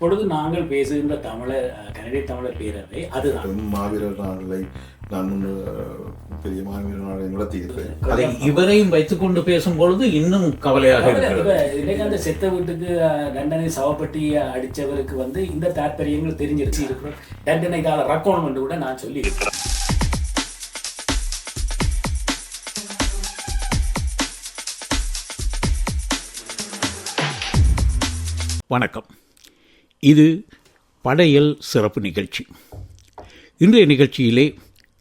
இப்பொழுது நாங்கள் பேசுகின்ற தமிழர் அஹ், கனடிய தமிழர் பேரவை அதுதான். மாவீரர் நாளை நான் பெரிய மாவீரர் நாளை நடத்தியிருக்கிறேன் அதை இவரையும் வைத்துக்கொண்டு பேசும் பொழுது இன்னும் கவலையாக இன்னைக்கு அந்த செத்த வீட்டுக்கு தண்டனை சவப்பட்டி அடிச்சவருக்கு வந்து இந்த தாற்பயங்கள் தெரிஞ்சிருச்சு இருக்கிறோம் தண்டனை கால ரக்கோணம் கூட நான் சொல்லி இருக்கிறேன் வணக்கம். இது படையல் சிறப்பு நிகழ்ச்சி. இன்றைய நிகழ்ச்சியிலே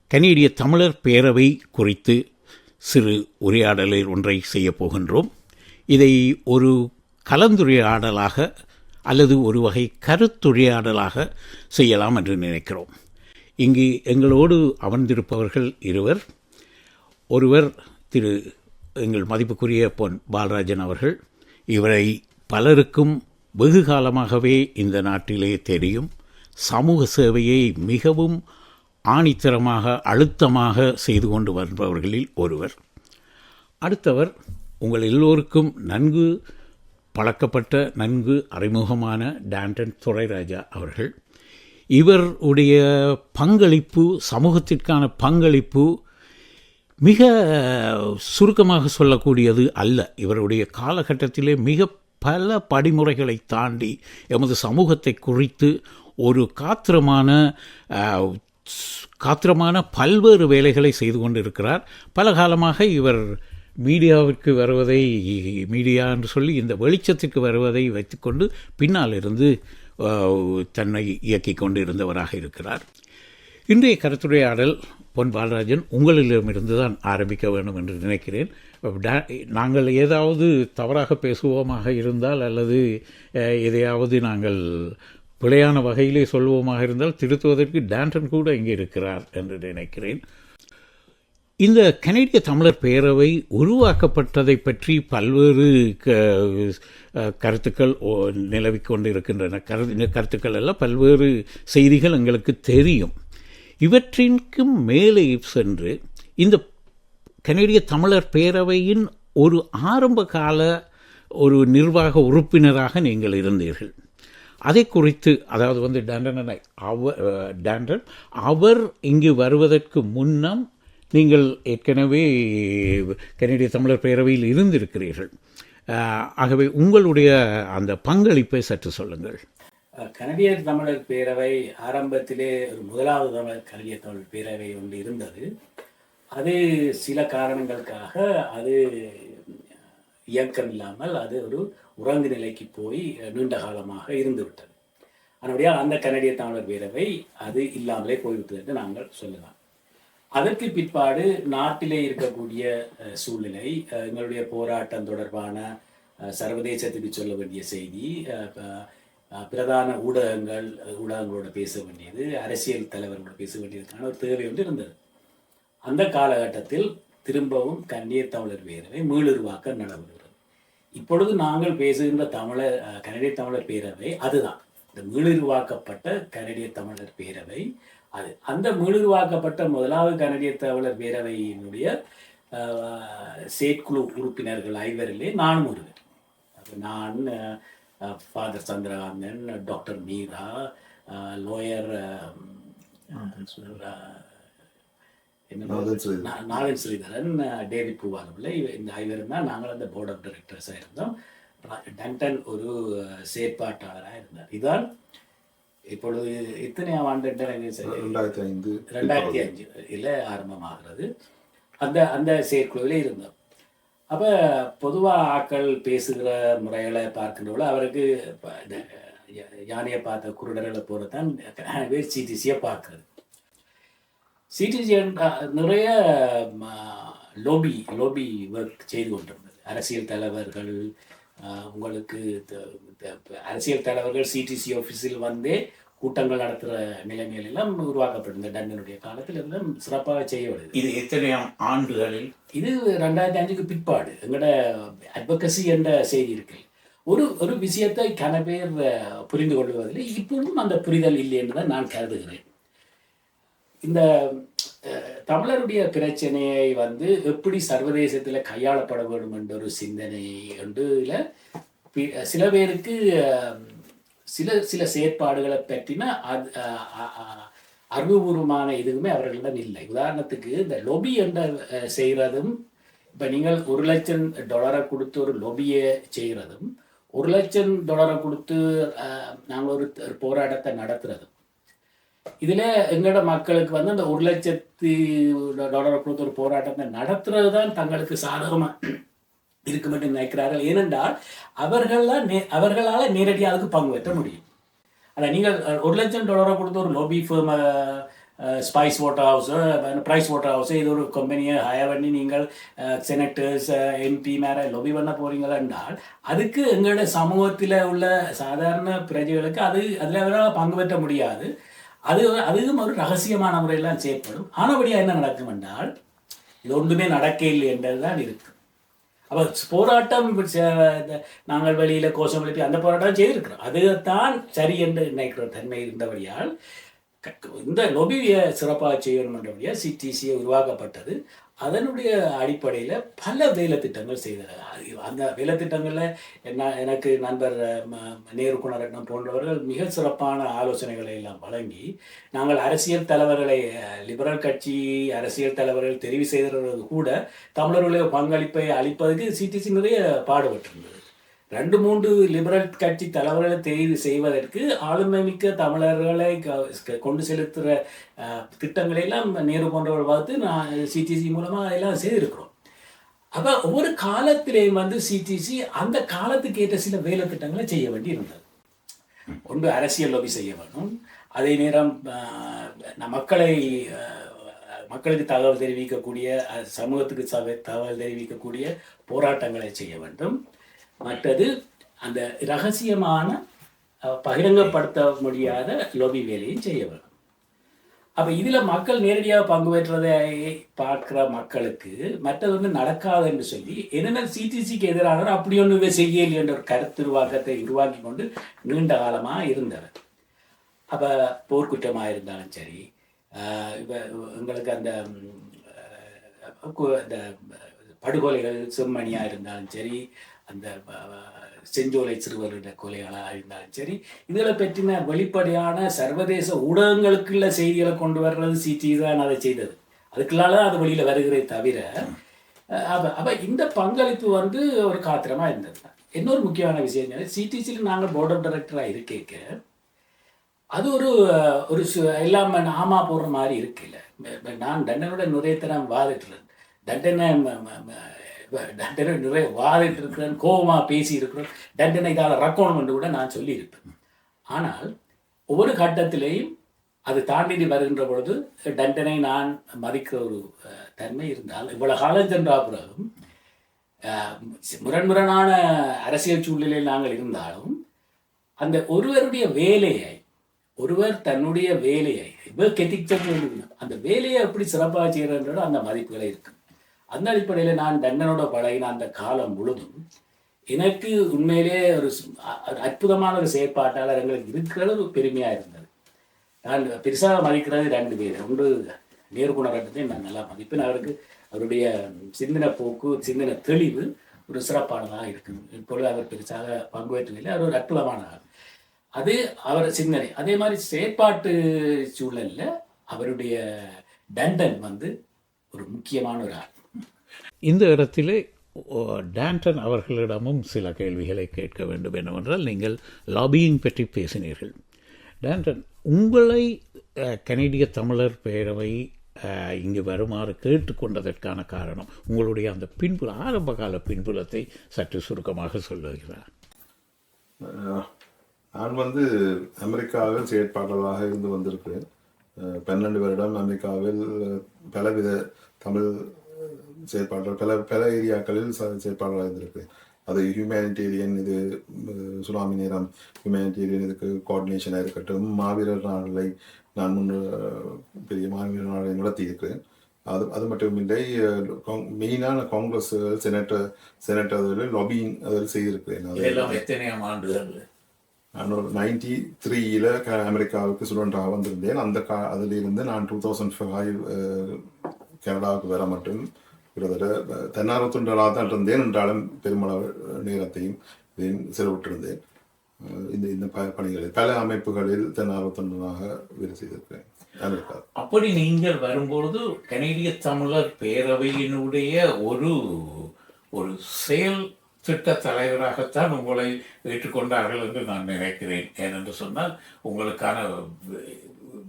கனேடிய தமிழர் பேரவை குறித்து சிறு உரையாடலை ஒன்றை செய்யப் போகின்றோம். இதை ஒரு கலந்துரையாடலாக அல்லது ஒரு வகை கருத்துரையாடலாக செய்யலாம் என்று நினைக்கிறோம். இங்கு எங்களோடு அமர்ந்திருப்பவர்கள் இருவர். ஒருவர் திரு எங்கள் மதிப்புக்குரிய பொன் பாலராஜன் அவர்கள். இவரை பலருக்கும் வெகு காலமாகவே இந்த நாட்டிலே தெரியும். சமூக சேவையை மிகவும் ஆணித்தரமாக அழுத்தமாக செய்து கொண்டு வருபவர்களில் ஒருவர். அடுத்தவர் உங்கள் எல்லோருக்கும் நன்கு பழக்கப்பட்ட நன்கு அறிமுகமான டான்டன் துரைராஜா அவர்கள். இவருடைய பங்களிப்பு சமூகத்திற்கான பங்களிப்பு மிக சுருக்கமாக சொல்லக்கூடியது அல்ல. இவருடைய காலகட்டத்திலே மிக பல படிமுறைகளை தாண்டி எமது சமூகத்தை குறித்து ஒரு காத்திரமான காத்திரமான பல்வேறு வேலைகளை செய்து கொண்டிருக்கிறார். பல காலமாக இவர் மீடியாவிற்கு வருவதை மீடியா என்று சொல்லி இந்த வெளிச்சத்திற்கு வருவதை வைத்துக்கொண்டு பின்னால் இருந்து தன்னை இயக்கி கொண்டு இருந்தவராக இருக்கிறார். இன்றைய கருத்துரையாடல் பொன் பாலராஜன் உங்களிடமிருந்து தான் ஆரம்பிக்க வேண்டும் என்று நினைக்கிறேன். நாங்கள் ஏதாவது தவறாக பேசுவோமாக இருந்தால் அல்லது எதையாவது நாங்கள் பிழையான வகையிலே சொல்வோமாக இருந்தால் திருத்துவதற்கு டான்டன் கூட இங்கே இருக்கிறார் என்று நினைக்கிறேன். இந்த கனேடிய தமிழர் பேரவை உருவாக்கப்பட்டதை பற்றி பல்வேறு க கருத்துக்கள் ஓ- நிலவிக் கொண்டிருக்கின்றன. கரு இந்த கருத்துக்கள் எல்லாம் பல்வேறு செய்திகள் எங்களுக்கு தெரியும். இவற்றிற்கு மேலே சென்று இந்த கனேடிய தமிழர் பேரவையின் ஒரு ஆரம்ப கால ஒரு நிர்வாக உறுப்பினராக நீங்கள் இருந்தீர்கள். அதை குறித்து அதாவது வந்து டண்டனை அவர் டேண்டன் அவர் இங்கு வருவதற்கு முன்னம் நீங்கள் ஏற்கனவே கனேடிய தமிழர் பேரவையில் இருந்திருக்கிறீர்கள். ஆகவே உங்களுடைய அந்த பங்களிப்பை சற்று சொல்லுங்கள். கனடிய தமிழர் பேரவை ஆரம்பத்திலே ஒரு முதலாவது தமிழர் கனடிய தமிழர் பேரவை ஒன்று இருந்தது. அது சில காரணங்களுக்காக அது இயக்கம் இல்லாமல் அது ஒரு உறங்கு நிலைக்கு போய் நீண்ட காலமாக இருந்துவிட்டது. அதனுடைய அந்த கனடிய தமிழர் பேரவை அது இல்லாமலே போய்விட்டது என்று நாங்கள் சொல்லலாம். அதற்கு பிற்பாடு நாட்டிலே இருக்கக்கூடிய சூழ்நிலை எங்களுடைய போராட்டம் தொடர்பான சர்வதேசத்துக்கு சொல்ல வேண்டிய செய்தி பிரதான ஊடகங்கள் ஊடகங்களோட பேச வேண்டியது அரசியல் தலைவர்களோட பேச வேண்டியதுக்கான ஒரு தேவை ஒன்று இருந்தது. அந்த காலகட்டத்தில் திரும்பவும் கன்னிய தமிழர் பேரவை மீளுருவாக்க நடைபெறுகிறது இப்பொழுது நாங்கள் பேசுகின்ற தமிழர் கனடிய தமிழர் பேரவை அதுதான். இந்த மீளுருவாக்கப்பட்ட கனடிய தமிழர் பேரவை அது. அந்த மீளுருவாக்கப்பட்ட முதலாவது கனடிய தமிழர் பேரவையினுடைய செயற்குழு உறுப்பினர்கள் ஐவரிலே நானும் ஒருவர். நான் father Chandrakanthan doctor Meera lawyer என்ன நாதன் ஸ்ரீதரன். டேவிட் பூவாலபிள்ளை இந்த ஐவரும் தான் நாங்கள் அந்த போர்ட் ஆஃப் டைரக்டர்ஸாக இருந்தோம். டங்டன் ஒரு செயற்பாட்டாளராக இருந்தார். இதான் இப்பொழுது இத்தனையாம் ஆண்டு ரெண்டாயிரத்தி ஐந்து ரெண்டாயிரத்தி அஞ்சு இதில் ஆரம்பமாகிறது. அந்த அந்த செயற்குழுவில் இருந்தோம். அப்போ பொதுவாக ஆக்கள் பேசுகிற முறைகளை பார்க்கின்றவள அவருக்கு யானையை பார்த்த குருடர்களை போல தான் பேர் சிடிசியை பார்க்குறது. சிடிசி நிறைய லோபி லோபி ஒர்க் செய்து கொண்டிருந்தது. அரசியல் தலைவர்கள் உங்களுக்கு அரசியல் தலைவர்கள் சிடிசி ஆஃபீஸில் வந்தே கூட்டங்கள் நடத்துகிற நிலைமைகள் எல்லாம் உருவாக்கப்பட்டது இந்த டண்டனுடைய காலத்தில் எல்லாம் சிறப்பாக செய்யப்படுது. இது எத்தனையாம் ஆண்டுகளில்? இது ரெண்டாயிரத்தி அஞ்சுக்கு பிற்பாடு. எங்களோட அட்வொகசி என்ற செய்தி இருக்கு. ஒரு ஒரு விஷயத்தை கன பேர் புரிந்து கொள்வதில் இப்பொழுதும் அந்த புரிதல் இல்லை என்று தான் நான் கருதுகிறேன். இந்த தமிழருடைய பிரச்சனையை வந்து எப்படி சர்வதேசத்தில் கையாளப்பட வேண்டும் என்ற ஒரு சிந்தனை என்றுல சில பேருக்கு சில சில செயற்பாடுகளை பற்றின அது அறிவுபூர்வமான எதுவுமே அவர்களிடம் இல்லை. உதாரணத்துக்கு இந்த லொபி என்ற செய்கிறதும் இப்போ நீங்கள் ஒரு லட்சம் டாலரை கொடுத்து ஒரு லொபியை செய்கிறதும் ஒரு லட்சம் டாலரை கொடுத்து நாங்கள் ஒரு ஒரு போராட்டத்தை நடத்துறதும் இதில் எங்களோட மக்களுக்கு வந்து அந்த ஒரு லட்சத்து டாலரை கொடுத்த ஒரு போராட்டத்தை நடத்துறது தான் தங்களுக்கு சாதகமாக இருக்கும் என்று நினைக்கிறார்கள். ஏனென்றால் அவர்களால் நே அவர்களால் நேரடியாக அதுக்கு பங்கு பெற்ற முடியும். ஆனால் நீங்கள் ஒரு லட்சம் டாலரை கொடுத்து ஒரு lobby firm spice Waterhouse Price Waterhouse இது ஒரு கம்பெனியை ஹயர் பண்ணி நீங்கள் செனட்டர்ஸ் எம்பி மேலே லொபி பண்ண போறீங்களா என்றால் அதுக்கு எங்களோட சமூகத்தில் உள்ள சாதாரண பிரஜைகளுக்கு அது அதில் அவரால் பங்கு பெற்ற முடியாது. அது அதுவும் ஒரு ரகசியமான முறையெல்லாம் செய்யப்படும். ஆனபடியாக என்ன நடக்கும் என்றால் இது ஒன்றுமே நடக்க இல்லை என்றதுதான் இருக்கு. அப்போ போராட்டம் நாங்கள் வெளியில் கோஷம் எழுப்பி அந்த போராட்டம் செய்திருக்கிறோம். அதுதான் சரி என்று நினைக்கிற தன்மை இருந்தபடியால் க- இந்த நொபியை சிறப்பாக செய்யணும் என்றபடியாக சிடிசியை உருவாக்கப்பட்டது. அதனுடைய அடிப்படையில் பல வேலைத்திட்டங்கள் செய்தனர் செய்தார் அது- அந்த வேலைத்திட்டங்களில் என்ன எனக்கு நண்பர் ம- நேரு குணரட்னம் போன்றவர்கள் மிக சிறப்பான ஆலோசனைகளை எல்லாம் வழங்கி நாங்கள் அரசியல் தலைவர்களை லிபரல் கட்சி அரசியல் தலைவர்கள் தெரிவு செய்தவர்கள் கூட தமிழர்களுடைய பங்களிப்பை அளிப்பதற்கு சிடிசி நிறைய பாடுபட்டிருந்தது. ரெண்டு மூன்று லிபரல் கட்சி தலைவர்களை தெரிவு செய்வதற்கு ஆளுமை மிக்க தமிழர்களை க- கொண்டு செலுத்துகிற திட்டங்களை எல்லாம் நேரு போன்றவர்கள் பார்த்து நான் சிடிசி மூலமாக எல்லாம் செய்திருக்கிறோம். அப்போ ஒவ்வொரு காலத்திலேயும் வந்து சிடிசி அந்த காலத்துக்கு ஏற்ற சில வேலை திட்டங்களை செய்ய வேண்டி இருந்தது ஒன்று அரசியல் லோபி செய்ய வேண்டும். அதே நேரம் ஆஹ், மக்களை மக்களுக்கு தகவல் தெரிவிக்கக்கூடிய சமூகத்துக்கு சவ- தகவல் தெரிவிக்கக்கூடிய போராட்டங்களை செய்ய வேண்டும். மற்றது அந்த ரகசியமான பகிரங்கப்படுத்த முடியாத லோபி வேலையும் செய்ய வேண்டும். அப்போ இதில் மக்கள் நேரடியாக பங்கு பெற்றதை பார்க்குற மக்களுக்கு மற்றது வந்து நடக்காது என்று சொல்லி என்னென்ன சிடிசிக்கு எதிரான அப்படி ஒன்றுமே செய்யலை என்ற ஒரு கருத்து உருவாக்கத்தை உருவாக்கி கொண்டு நீண்ட காலமாக இருந்தவர். அப்போ போர்க்குற்றமாக இருந்தாலும் சரி இப்போ எங்களுக்கு அந்த அந்த படுகொலைகள் செம்மணியாக இருந்தாலும் சரி அந்த செஞ்சோலை சிறுவருடைய கொலைகளாக இருந்தாலும் சரி இதில் பற்றின வெளிப்படையான சர்வதேச ஊடகங்களுக்குள்ள செய்திகளை கொண்டு வர்றது சிடி தான் அதை செய்தது. அதுக்குள்ளால அது வெளியில் வருகிறதே தவிர அப்போ அப்போ இந்த பங்களிப்பு வந்து ஒரு காத்திரமாக இருந்தது. இன்னொரு முக்கியமான விஷயம் சிடிசியில் நாங்கள் போர்ட் ஆஃப் டைரக்டராக இருக்கேக்க அது ஒரு ஒரு சு- எல்லாம் ஆமா போடுற மாதிரி இருக்குல்ல நான் தண்டனோட நிறையத்தனம் வாதிட்டுறேன் தண்டனை தண்டனை நிறைய வாதிட்டு இருக்கிறேன் கோபமாக பேசி இருக்கிறேன் தண்டனை இதால் ரக்கணும் என்று கூட நான் சொல்லியிருப்பேன். ஆனால் ஒவ்வொரு கட்டத்திலேயும் அது தாண்டி வருகின்ற பொழுது தண்டனை நான் மதிக்கிற ஒரு தன்மை இருந்தால் இவ்வளோ காலம் சென்ற பிறகும் முரண்முரணான அரசியல் சூழ்நிலையில் நாங்கள் இருந்தாலும் அந்த ஒருவருடைய வேலையை ஒருவர் தன்னுடைய வேலையை work அந்த வேலையை எப்படி சிறப்பாக செய்கிறன்றோட அந்த மதிப்புகளை இருக்கு அந்த அடிப்படையில் நான் தண்டனோட பழகின அந்த காலம் முழுதும் எனக்கு உண்மையிலே ஒரு அற்புதமான ஒரு செயற்பாட்டாளர் எங்களுக்கு இருக்கிறது ஒரு பெருமையாக இருந்தது. நான் பெருசாக மதிக்கிறது ரெண்டு பேர். ஒன்று நேர்குணரட்டத்தை நான் நல்லா மதிப்பேன். அவருக்கு அவருடைய சிந்தனை போக்கு சிந்தனை தெளிவு ஒரு சிறப்பானதாக இருக்குது. இப்பொழுது அவர் பெருசாக பங்குபற்றவில்லை அவர் ஒரு அற்புதமான ஆள். அது அவர் சிந்தனை. அதே மாதிரி செயற்பாட்டு சூழலில் அவருடைய டண்டன் வந்து ஒரு முக்கியமான ஒரு ஆள். இந்த இடத்திலே ஓ, அவர்களிடமும் சில கேள்விகளை கேட்க வேண்டும் என்னவென்றால் நீங்கள் லாபியிங் பற்றி பேசினீர்கள். டேண்டன் உங்களை கனேடிய தமிழர் பேரவை இங்கு வருமாறு கேட்டுக்கொண்டதற்கான காரணம் உங்களுடைய அந்த பின்புல ஆரம்ப கால பின்புலத்தை சற்று சுருக்கமாக சொல்லுகிறார் நான் வந்து அமெரிக்காவில் செயற்பாட்டாளராக இருந்து வந்திருக்கிறேன். பன்னெண்டு வருடம் அமெரிக்காவில் பலவித தமிழ் அஹ், செயற்பாட்டாளர் பல பல ஏரியாக்களில் ச- செயற்பாட்டாளராக இருந்திருக்கிறேன் அது ஹியூமனிடேரியன் இது சுனாமி நேரம் ஹியூமனிடேரியன் இதுக்கு கோஆர்டினேஷனாக இருக்கட்டும் மாவீரர் நாளை நான் முன்னு பெரிய மாவீரர் நாளை நடத்தி இருக்கிறேன் அது அது மட்டுமில்லை மெயினான காங்கிரஸ் செனட்டர் செனட்டர் அதில் லாபிங் அதில் செய்திருக்கிறேன் அது? நைன்டி த்ரீயில் அமெரிக்காவுக்கு ஸ்டூடெண்டாக வந்திருந்தேன். அந்த கா அதிலிருந்து நான் டூ தௌசண்ட் ஃபைவ் கனடாவுக்கு வர மட்டும் கிட்டத்தட்ட தன்னார்வ தொண்டராக தான் இருந்தேன் என்றாலும் பெருமளவு நேரத்தையும் செலவிட்டிருந்தேன். இந்த இந்த ப பணிகளில் பல அமைப்புகளில் தன்னார்வ தொண்டனாக வேலை செய்திருக்கிறேன். அப்படி நீங்கள் வரும்பொழுது கனேடிய தமிழர் பேரவையினுடைய ஒரு ஒரு செயல் திட்ட தலைவராகத்தான் உங்களை ஏற்றுக்கொண்டார்கள் என்று நான் நினைக்கிறேன். ஏனென்று சொன்னால் உங்களுக்கான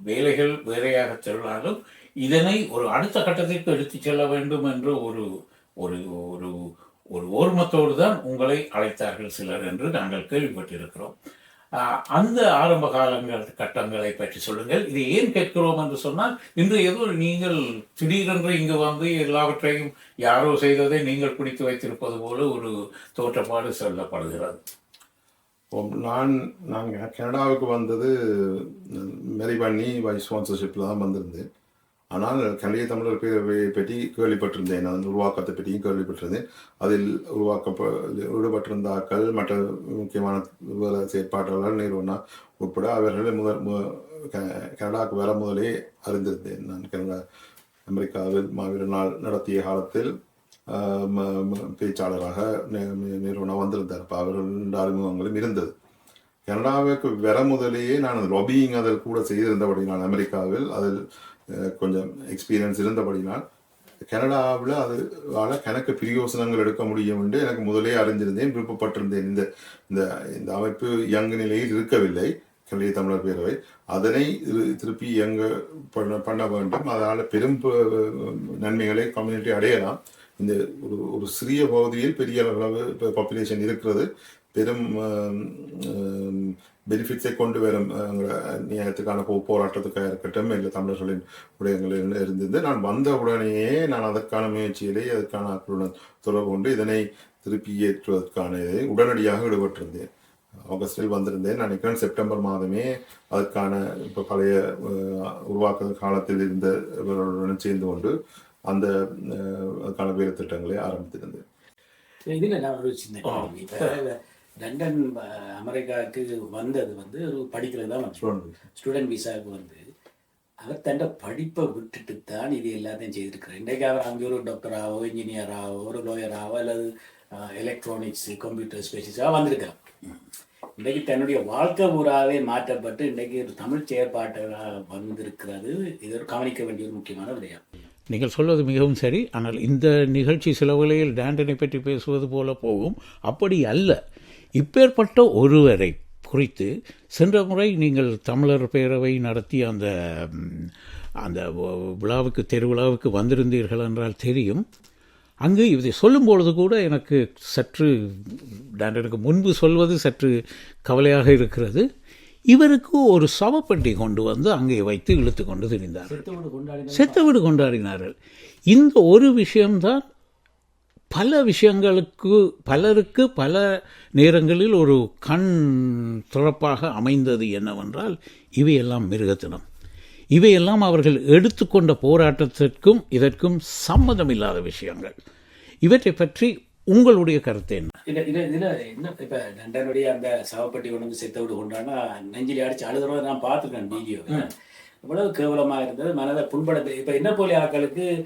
வேலைகள் வேறையாக செல்லாலும் இதனை ஒரு அடுத்த கட்டத்திற்கு எடுத்துச் செல்ல வேண்டும் என்ற ஒரு ஒரு ஒரு ஒரு ஓர்மத்தோடு தான் உங்களை அழைத்தார்கள் சிலர் என்று நாங்கள் கேள்விப்பட்டிருக்கிறோம். அந்த ஆரம்ப காலங்கள் கட்டங்களை பற்றி சொல்லுங்கள். இதை ஏன் கேட்கிறோம் என்று சொன்னால் இன்று ஏதோ நீங்கள் திடீரென்று இங்கு வந்து எல்லாவற்றையும் யாரோ செய்ததை நீங்கள் பிடித்து வைத்திருப்பது போல ஒரு தோற்றப்பாடு சொல்லப்படுகிறது. நான் நாங்கள் கனடாவுக்கு வந்தது மேரி பண்ணி வைஸ் ஸ்பான்சர்ஷிப்பில் தான் வந்திருந்தேன். ஆனால் கனடிய தமிழர் பேரவையை பற்றி கேள்விப்பட்டிருந்தேன். அந்த உருவாக்கத்தை பற்றியும் கேள்விப்பட்டிருந்தேன். அதில் உருவாக்க ஈடுபட்டிருந்தாக்கள் மற்ற முக்கியமான வேலை செயற்பாட்டாளர் நிறுவனம் உட்பட அவர்களை முதல் மு- க- கனடாவுக்கு வர முதலே அறிந்திருந்தேன். நான் கனடா அமெரிக்காவில் மாவீர நாள் நடத்திய காலத்தில் ம- பேச்சாளராக நிறுவனம் வந்திருந்தார். அப்போ அவர்கள் அறிமுகங்களும் இருந்தது. கனடாவுக்கு வர முதலேயே நான் லொபியிங் அதில் கூட செய்திருந்தபடினால் அமெரிக்காவில் அதில் கொஞ்சம் எக்ஸ்பீரியன்ஸ் இருந்தபடினால் கனடாவில் அது வாழ கணக்கு பிரயோசனங்கள் எடுக்க முடியும் என்று எனக்கு முதலே அறிஞ்சிருந்தேன் விருப்பப்பட்டிருந்தேன். இந்த இந்த இந்த அமைப்பு இயங்கு நிலையில் இருக்கவில்லை கல்வி தமிழர் பேரவை. அதனை திருப்பி இயங்க பண்ண பண்ண வேண்டும். அதனால் பெரும் நன்மைகளை கம்யூனிட்டி அடையலாம். இந்த ஒரு ஒரு சிறிய பகுதியில் பெரிய அளவு பாப்புலேஷன் இருக்கிறது. பெரும் பெனிஃபிட்ஸை கொண்டு வரும் நியாயத்துக்கான போ போராட்டத்துக்காக இருக்கட்டும் இல்லை தமிழர்களின் விடயங்களில் இருந்தது. நான் வந்த உடனேயே நான் அதற்கான முயற்சியிலே அதற்கான ஆட்களுடன் தொடர்பு கொண்டு இதனை திருப்பி ஏற்றுவதற்கான இதை உடனடியாக ஈடுபட்டிருந்தேன். ஆகஸ்டில் வந்திருந்தேன். நான் நினைக்கிறேன் செப்டம்பர் மாதமே அதற்கான இப்போ பழைய உருவாக்க காலத்தில் இருந்த இவர்களுடன் சேர்ந்து கொண்டு அந்த அதுக்கான வேலை திட்டங்களை ஆரம்பித்திருந்தேன். இதுல நான் ஒரு சின்ன லண்டன் அமெரிக்காவுக்கு வந்தது வந்து ஒரு படிக்கிறது தான் வந்து ஸ்டூடெண்ட் விசாவுக்கு வந்து அவர் தன்னை படிப்பை விட்டுட்டு தான் இது எல்லாத்தையும் செய்திருக்கிறார். இன்றைக்கு அவர் அங்கே ஒரு டாக்டராகவோ இன்ஜினியராகவோ ஒரு லோயராகவோ அல்லது எலக்ட்ரானிக்ஸ் கம்ப்யூட்டர் ஸ்பெஷலிஸ்டாக வந்திருக்கார் இன்றைக்கு தன்னுடைய வாழ்க்கை பூராவே மாற்றப்பட்டு இன்றைக்கு ஒரு தமிழ் செயற்பாட்டாக வந்திருக்கிறது. இது ஒரு கவனிக்க வேண்டிய ஒரு முக்கியமான விடயம். நீங்கள் சொல்வது மிகவும் சரி. ஆனால் இந்த நிகழ்ச்சி சில வேளையில் டேண்டனை பற்றி பேசுவது போல போகும். அப்படி அல்ல. இப்பேற்பட்ட ஒருவரை குறித்து சென்ற முறை நீங்கள் தமிழர் பேரவை நடத்திய அந்த அந்த விழாவுக்கு தெருவிழாவுக்கு வந்திருந்தீர்கள் என்றால் தெரியும். அங்கு இதை சொல்லும் பொழுது கூட எனக்கு சற்று டேண்டனுக்கு முன்பு சொல்வது சற்று கவலையாக இருக்கிறது. இவருக்கு ஒரு சவப்பெட்டி கொண்டு வந்து அங்கே வைத்து இழுத்து கொண்டு திரிந்தார் செத்தோடு கொண்டாடின செத்த வீடு கொண்டாடினார்கள். இந்த ஒரு விஷயம்தான் பல விஷயங்களுக்கு பலருக்கு பல நேரங்களில் ஒரு கண் திறப்பாக அமைந்தது என்னவென்றால் இவையெல்லாம் மிருகத்தினம். இவையெல்லாம் அவர்கள் எடுத்துக்கொண்ட போராட்டத்திற்கும் இதற்கும் சம்மதமில்லாத விஷயங்கள். இவற்றை பற்றி உங்களுடைய கருத்து என்ன? இல்ல இல்ல இதுல என்ன இப்ப லண்டனுடைய அந்த சவப்பட்டி கொண்டு வந்து செத்த விடு கொண்டானா நெஞ்சிலே அடிச்சு அழுதுறத நான் பார்த்துருக்கேன் வீடியோ இவ்வளவு கேவலமா இருந்தது மனதை புண்படுத்து இப்ப என்ன போலி ஆட்களுக்கு அஹ்,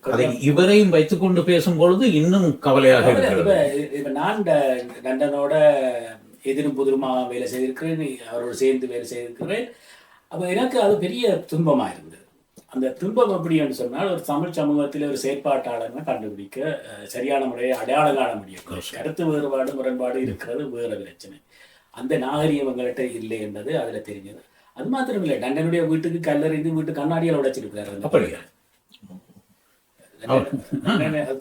அது இவரையும் வைத்துக்கொண்டு பேசும் பொழுது இன்னும் கவலையாக இருக்கிறது. இப்ப நான் ட- லண்டனோட எதிரும் புதிருமா வேலை செய்திருக்கிறேன் அவரோடு சேர்ந்து வேலை செய்திருக்கிறேன். அப்ப எனக்கு அது பெரிய துன்பமா இருந்தது அந்த துன்பம் எப்படின்னு சொன்னால் ஒரு தமிழ் சமூகத்தில் ஒரு செயற்பாட்டாளர்னு கண்டுபிடிக்க சரியான முறையை அடையாளம் காண முடியும் கருத்து வேறுபாடு முரண்பாடு இருக்கிறது வேற பிரச்சனை. அந்த நாகரிகம் எங்கள்கிட்ட இல்லை என்பது அதுல தெரிஞ்சது. அது மாத்திரம் இல்லை டண்டனுடைய வீட்டுக்கு கல்லறிந்து வீட்டு கண்ணாடியால் உடைச்சிருக்கிறாரு. அப்படியா?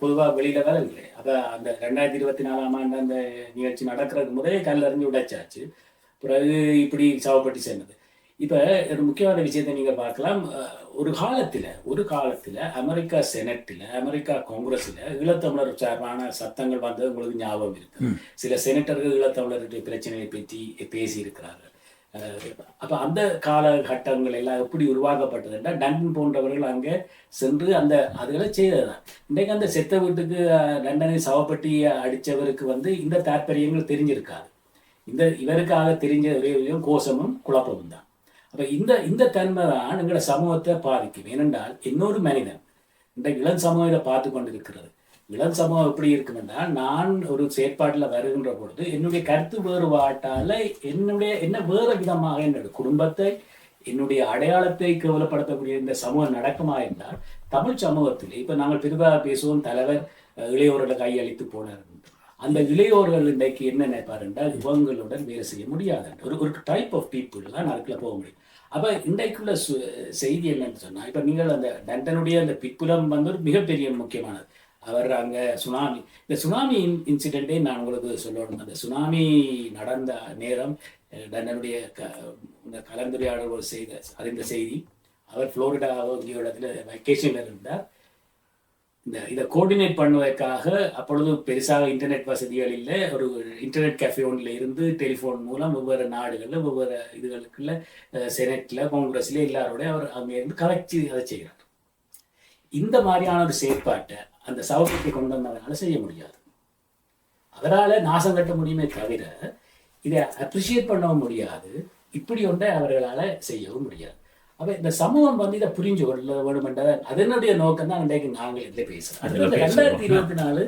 பொதுவா வெளியில வேலை இல்லை. அப்ப அந்த ரெண்டாயிரத்தி இருபத்தி நாலாம் ஆண்டு அந்த நிகழ்ச்சி நடக்கிறதுக்கு முதலே கல்லறிஞ்சு உடைச்சாச்சு. பிறகு இப்படி சவப்பட்டி சேர்ந்தது. இப்ப ஒரு முக்கியமான விஷயத்தை நீங்க பார்க்கலாம். ஒரு காலத்துல ஒரு காலத்துல அமெரிக்கா செனட்டில் அமெரிக்கா காங்கிரஸ்ல ஈழத்தமிழர் சார்பான சத்தங்கள் வந்தது உங்களுக்கு ஞாபகம் இருக்கு. சில செனட்டர்கள் ஈழத்தமிழருடைய பிரச்சனையை பற்றி பேசி இருக்கிறார்கள் அப்போ அந்த காலகட்டங்கள் எல்லாம் எப்படி உருவாக்கப்பட்டதுன்னா டண்டன் போன்றவர்கள் அங்கே சென்று அந்த அதுகளை செய்ததுதான். இன்றைக்கு அந்த செத்த வீட்டுக்கு அஹ், லண்டனை சவப்பட்டி அடித்தவருக்கு வந்து இந்த தாற்பயங்கள் தெரிஞ்சிருக்காது. இந்த இவருக்காக தெரிஞ்ச ஒரே விஷயம் கோஷமும் குழப்பமும் தான். அப்போ இந்த இந்த தன்மை தான் எங்களோட சமூகத்தை பாதிக்கும். ஏனென்றால் இன்னொரு மனிதன் இந்த இளம் சமூகத்தை பார்த்து கொண்டிருக்கிறது. இளம் சமூகம் எப்படி இருக்குன்னா நான் ஒரு செயற்பாட்டில் வருகின்ற பொழுது என்னுடைய கருத்து வேறுபாட்டால் என்னுடைய என்ன வேறு விதமாக என்னுடைய குடும்பத்தை என்னுடைய அடையாளத்தை கேவலப்படுத்தக்கூடிய இந்த சமூகம் நடக்குமா என்றால் தமிழ் சமூகத்தில் இப்போ நாங்கள் பெரிதாக பேசுவோம் தலைவர் இளையோர்களை கையளித்து போனார். அந்த இளையோர்கள் இன்றைக்கு என்ன நினைப்பார் என்றால் இவங்களுடன் வேலை செய்ய முடியாது. ஒரு ஒரு டைப் ஆஃப் பீப்புள் தான் அதுக்குள்ள போக முடியும். அப்ப இன்றைக்குள்ள சு- செய்தி என்னன்னு சொன்னா இப்போ நீங்கள் அந்த டண்டனுடைய அந்த பிற்புலம் வந்து ஒரு மிகப்பெரிய முக்கியமானது. அவர் அங்கே சுனாமி. இந்த சுனாமி இன்சிடென்ட்டே நான் உங்களுக்கு சொல்லணும். அந்த சுனாமி நடந்த நேரம் அஹ், க இந்த கலந்துரையாடல் ஒரு செய்த அறிந்த செய்தி அவர் ஃப்ளோரிடாவோ எங்கேயோ இடத்துல வெக்கேஷனில் இருந்தார். இந்த இதை கோஆர்டினேட் பண்ணுவதற்காக அப்பொழுது பெருசாக இன்டர்நெட் வசதிகள் இல்லை. ஒரு இன்டர்நெட் கேஃபே ஒன்றில் இருந்து டெலிஃபோன் மூலம் வெவ்வேறு நாடுகளில் வெவ்வேறு இதுகளுக்குள்ள செனட்டில் காங்கிரஸ்ல எல்லாரோடய அவர் அங்கே இருந்து கலைச்சி அதை செய்கிறார். இந்த மாதிரியான ஒரு செயற்பாட்டை அந்த சவுக்கத்தை கொண்டு வந்தவரால செய்ய முடியாது. அவரால் நாசம் கட்ட முடியுமே தவிர இதை அப்ரிஷியேட் பண்ணவும் முடியாது. இப்படி ஒன்றை அவர்களால் செய்யவும் முடியாது. அப்ப இந்த சமூகம் வந்து இதை புரிஞ்சு கொள்ள வேண்டும் அதனுடைய நோக்கம் தான் இன்றைக்கு நாங்கள் இதில் பேசுகிறோம் பேசுறோம். ரெண்டாயிரத்தி இருபத்தி நாலு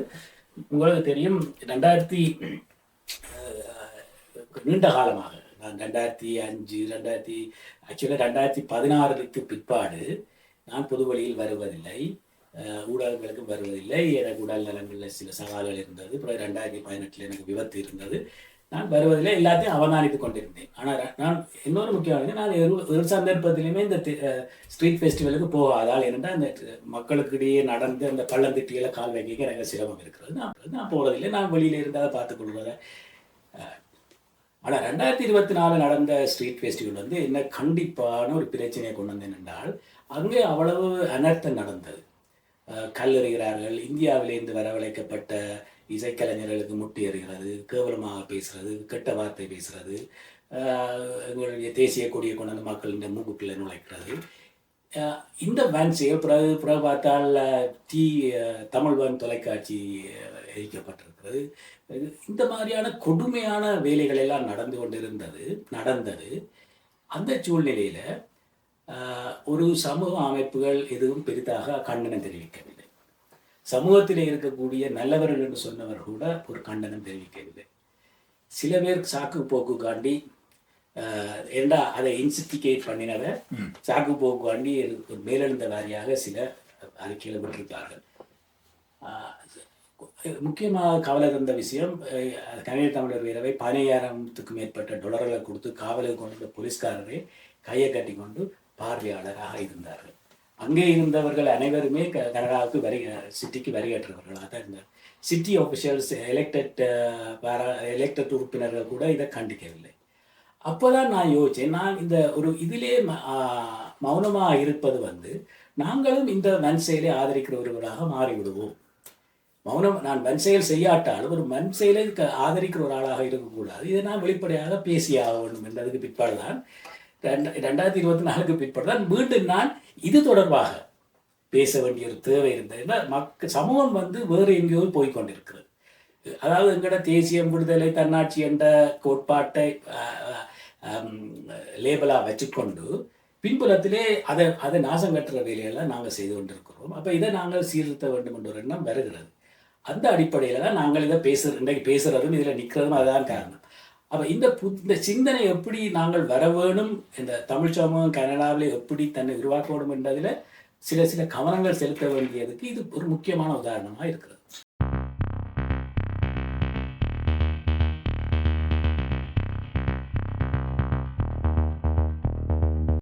உங்களுக்கு தெரியும் ரெண்டாயிரத்தி நீண்ட காலமாக நான் ரெண்டாயிரத்தி அஞ்சு ரெண்டாயிரத்தி ஆக்சுவலாக ரெண்டாயிரத்தி பதினாறுக்கு பிற்பாடு நான் பொது வழியில் வருவதில்லை. அஹ், ஊடகங்களுக்கும் வருவதில்லை. எனக்கு உடல் நலங்களில் சில சவால்கள் இருந்தது. பிறகு ரெண்டாயிரத்தி பதினெட்டில் எனக்கு விபத்து இருந்தது. நான் வருவதில்லை. எல்லாத்தையும் அவதானித்து கொண்டிருந்தேன். ஆனால் நான் இன்னொரு முக்கியமானது நான் ஒரு- ஒரு சந்தர்ப்பத்திலுமே இந்த ஸ்ட்ரீட் ஃபெஸ்டிவலுக்கு போகாதால் இருந்தால் அந்த மக்களுக்கு இடையே நடந்து அந்த பள்ளந்திட்டிகளை கால் வைக்க எனக்கு சிரமம் இருக்கிறது. நான் நான் போகிறதில்லை நான் வெளியில இருந்து அதை பார்த்துக் கொள்வதை. ஆனால் ரெண்டாயிரத்தி இருபத்தி நாலு நடந்த ஸ்ட்ரீட் ஃபெஸ்டிவல் வந்து என்ன கண்டிப்பான ஒரு பிரச்சனையை கொண்டு வந்தேன் என்றால் அங்கே அவ்வளவு அனர்த்தம் நடந்தது. அஹ் கல்லெறிகிறார்கள் இந்தியாவிலிருந்து வரவழைக்கப்பட்ட இசைக்கலைஞர்களுக்கு முட்டி எறிகிறது கேவலமாக பேசுறது கெட்ட வார்த்தை பேசுறது எங்களுடைய தேசிய கொடியை கொண்டு வந்து மக்களின் மூக்குக்குள்ளே நுழைக்கிறது. இந்த வேன்ஸையோ பிறகு பிறகு பார்த்தால் அஹ், டி தமிழ்வன் தொலைக்காட்சி எரிக்கப்பட்டிருக்கிறது இந்த மாதிரியான கொடுமையான வேலைகள் எல்லாம் நடந்து கொண்டிருந்தது நடந்தது. அந்த சூழ்நிலையில் ஒரு சமூக அமைப்புகள் எதுவும் பெரிதாக கண்டனம் தெரிவிக்கவில்லை. சமூகத்தில் இருக்கக்கூடிய நல்லவர்கள் என்று சொன்னவர் கூட ஒரு கண்டனம் தெரிவிக்கவில்லை. சில பேர் சாக்கு போக்கு காண்டி ஏண்டா அதை இன்சிட்டிகேட் பண்ணினதை சாக்கு போக்கு காண்டி ஒரு மேலெழுந்த வாரியாக சில அறிக்கைகளை விட்டிருக்கார்கள் ஆஹ், முக்கியமாக கவலை தந்த விஷயம் கனடிய தமிழர் வீரவை பதினையாயிரத்துக்கு மேற்பட்ட டொலர்களை கொடுத்து காவலுக்கு கொண்டு போலீஸ்காரரை கையை கட்டி கொண்டு பார்வையாளராக இருந்தார்கள். அங்கே இருந்தவர்கள் அனைவருமே க- கனடாவுக்கு வரி சிட்டிக்கு வரிகட்டுறவர்களாக தான் இருந்தார். சிட்டி ஆஃபிஷியல்ஸ் எலெக்டட் எலெக்டட் உறுப்பினர்கள் கூட இதை கண்டிக்கவில்லை. அப்போதான் நான் யோசித்தேன் நான் இந்த ஒரு இதிலே ம- மௌனமா இருப்பது வந்து நாங்களும் இந்த மண் செயலை ஆதரிக்கிற ஒருவராக மாறிவிடுவோம். மௌனம் நான் மண் செயல் செய்யாட்டாலும் ஒரு மண் செயலை க- ஆதரிக்கிற ஒரு ஆளாக இருக்கக்கூடாது. இதை நான் வெளிப்படையாக பேசியாக வேண்டும் என்றதுக்கு பிற்பாடு தான் ரெண்டாயிரத்தி இருபத்தி நாலுக்கு பிற்பாடு தான் மீண்டும் நான் இது தொடர்பாக பேச வேண்டிய ஒரு தேவை இருந்ததுன்னா மக்க சமூகம் வந்து வேறு எங்கேயோ போய் கொண்டிருக்கிறது அதாவது எங்கட தேசியம் விடுதலை தன்னாட்சி என்ற கோட்பாட்டை லேபலாக வச்சுக்கொண்டு பின்புலத்திலே அதை அதை நாசம் கட்டுற வேலையெல்லாம் நாங்கள் செய்து கொண்டிருக்கிறோம். அப்போ இதை நாங்கள் சீர்திருத்த வேண்டும் என்ற ஒரு எண்ணம் வருகிறது. அந்த அடிப்படையில் தான் நாங்கள் இதை பேசுகிற இன்றைக்கு பேசுகிறதும் இதில் நிற்கிறதும் அதுதான் காரணம். அப்போ இந்த பு இந்த சிந்தனை எப்படி நாங்கள் வர வேணும்? இந்த தமிழ் சமூகம் கனடாவில் எப்படி தன்னை உருவாக்க வேண்டும் என்பதில் சில சில கவனங்கள் செலுத்த வேண்டியதுக்கு இது ஒரு முக்கியமான உதாரணமாக இருக்கிறது.